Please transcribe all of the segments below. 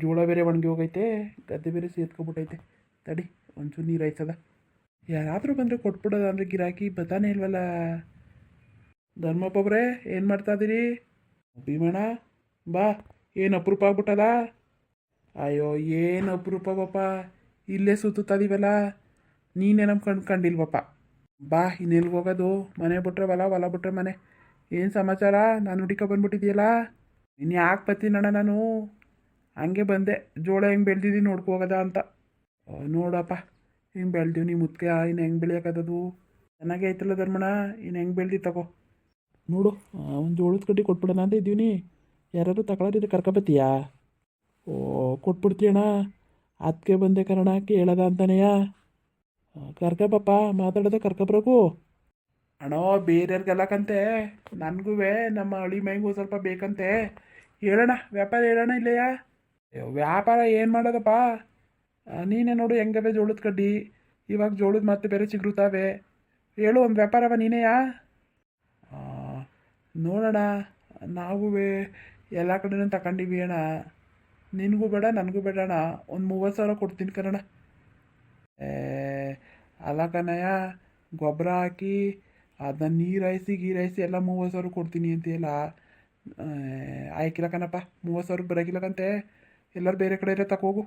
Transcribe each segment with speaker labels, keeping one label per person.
Speaker 1: ಜೋಳ ಬೇರೆ ಒಣಗಿ ಹೋಗೈತೆ, ಗದ್ದೆ ಬೇರೆ ಸೇತ್ಕೊಬಿಟ್ಟೈತೆ ತಡಿ, ಒಂಚೂರು ನೀರು ಆಯ್ತದ ಯಾರಾದರೂ ಬಂದರೆ ಕೊಟ್ಬಿಡೋದ ಅಂದರೆ ಗಿರಾಕಿ ಬತಾನೆ ಇಲ್ವಲ್ಲ? ಧರ್ಮಪ್ಪಬ್ರೆ ಏನು ಮಾಡ್ತಾ ಇದ್ದೀರಿ ಭೀಮಣ್ಣ, ಬಾ, ಏನು ಅಪರೂಪ ಆಗ್ಬಿಟ್ಟದ? ಅಯ್ಯೋ, ಏನು ಅಪರೂಪ ಪಾಪ. ಇಲ್ಲೇ ಸುತ್ತುತ್ತದೀವಲ್ಲ ನೀನೇ ನಂಬ್ಕೊಂಡು ಕಂಡಿಲ್ವಪ್ಪ. ಬಾ, ಇನ್ನೆಲ್ಗೆ ಹೋಗೋದು? ಮನೆ ಬಿಟ್ರೆ ಹೊಲ ಹೊಲ ಬಿಟ್ರೆ ಮನೆ. ಏನು ಸಮಾಚಾರ? ನಾನು ಹುಡುಕ ಬಂದ್ಬಿಟ್ಟಿದ್ಯಲ್ಲ ಇನ್ನು ಯಾಕೆ ಬರ್ತೀನಣ್ಣ ನಾನು? ಹಂಗೆ ಬಂದೆ. ಜೋಳ ಹೆಂಗೆ ಬೆಳೆದಿದ್ದೀನಿ ನೋಡ್ಕೊ ಹೋಗೋದ ಅಂತ. ನೋಡಪ್ಪ. ಹಿಂಗೆ ಬೆಳ್ದೀವಿ ನೀ ಮುತ್ಕೆ ಇನ್ನು ಹೆಂಗೆ ಬೆಳೆಯೋಕ್ಕದದು ಚೆನ್ನಾಗೇ ಐತಲ್ಲ ಧರ್ಮಣ ಇನ್ನು ಹೆಂಗೆ ಬೆಳ್ದಿ ತಗೋ. ನೋಡು ಒಂದು ಜೋಳದ ಕಡ್ಡಿ ಕೊಟ್ಬಿಡೋಣ ಅಂತ ಇದ್ದೀವಿ ಯಾರಾದ್ರು ಇದು ಕರ್ಕೊಬತ್ತೀಯಾ? ಓ ಕೊಟ್ಬಿಡ್ತೀಯಣ್ಣ ಅದಕ್ಕೆ ಬಂದೆ ಕರೋಣ ಕೇಳದ ಅಂತಾನೆಯಾ. ಕರ್ಕಬಪ್ಪ ಮಾತಾಡೋದ ಕರ್ಕೊಬ್ರಕು ಅಣ್ಣೋ ಬೇರೆಯವ್ರಿಗೆಲ್ಲಕಂತೆ ನನಗೂ ನಮ್ಮ ಹಳಿ ಮೈಗೂ ಸ್ವಲ್ಪ ಬೇಕಂತೆ. ಹೇಳೋಣ ವ್ಯಾಪಾರ ಹೇಳೋಣ ಇಲ್ಲೆಯ? ವ್ಯಾಪಾರ ಏನು ಮಾಡೋದಪ್ಪ? ನೀನೇ ನೋಡು ಹೆಂಗವೆ ಜೋಳದ ಕಡ್ಡಿ. ಇವಾಗ ಜೋಳದ ಮತ್ತೆ ಬೇರೆ ಚಿಗುರುತ್ತಾವೆ ಹೇಳು, ಒಂದು ವ್ಯಾಪಾರವ ನೀನೆಯಾ? ನೋಡೋಣ. ನಾವು ಎಲ್ಲ ಕಡೆನೂ ತಗೊಂಡಿವಿ ಅಣ್ಣ. ನಿನಗೂ ಬೇಡ, ನನಗೂ ಬೇಡ ಒಂದು ಮೂವತ್ತು ಸಾವಿರ ಕೊಡ್ತೀನಿ ಕಣಣ್ಣ. ಏ, ಅಲ್ಲ ಕಣಯ್ಯ, ಗೊಬ್ಬರ ಹಾಕಿ ಅದನ್ನ ನೀರಾಯಿಸಿ, ಗೀರಾಯಿಸಿ ಎಲ್ಲ ಮೂವತ್ತು ಸಾವಿರ ಕೊಡ್ತೀನಿ ಅಂತೀಯಲ್ಲ? ಆಯ್ಕಿಲ್ಲ ಕಣಪ್ಪ, ಮೂವತ್ತು ಸಾವಿರಕ್ಕೆ ಬರೋಕಿಲ್ಲಕಂತೆ ಎಲ್ಲರೂ ಬೇರೆ ಕಡೆ ಇರೋ ತಕೋಗು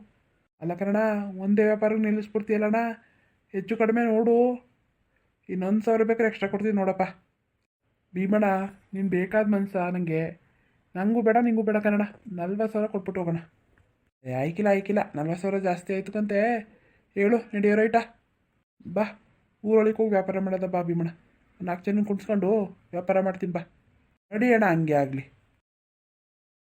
Speaker 1: ಅಲ್ಲ ಕನ್ನಡ, ಒಂದೇ ವ್ಯಾಪಾರಕ್ಕೆ ನಿಲ್ಲಿಸ್ಬಿಡ್ತೀಯಲ್ಲಣ್ಣ? ಹೆಚ್ಚು ಕಡಿಮೆ ನೋಡು. ಇನ್ನೊಂದು ಸಾವಿರ ಬೇಕಾದ್ರೆ ಎಕ್ಸ್ಟ್ರಾ ಕೊಡ್ತೀನಿ ನೋಡಪ್ಪ. ಭೀಮಣ್ಣ, ನೀನು ಬೇಕಾದ ಮನ್ಸ ನನಗೆ ನನಗೂ ಬೇಡ, ನಿಂಗೂ ಬೇಡ ಕನ್ನಡ. ನಲ್ವತ್ತು ಸಾವಿರ ಕೊಟ್ಬಿಟ್ಟು ಹೋಗೋಣ. ಏ, ಆಯ್ಕಿಲ್ಲ ಆಯ್ಕಿಲ್ಲ. ನಲ್ವತ್ತು ಸಾವಿರ ಜಾಸ್ತಿ ಆಯ್ತು ಕಂತೆ. ಹೇಳು ನಡೆಯೋ ರೈಟಾ ಬಾ, ಊರೊಳಗೆ ಹೋಗಿ ವ್ಯಾಪಾರ ಮಾಡೋದ ಬಾ ಭೀಮಣ್ಣ. ನಾಲ್ಕು ಜನ ಕುಣಿಸ್ಕೊಂಡು ವ್ಯಾಪಾರ ಮಾಡ್ತೀನಿ ಬಾ. ನಡಿ ಅಣ್ಣ, ಹಂಗೆ ಆಗಲಿ.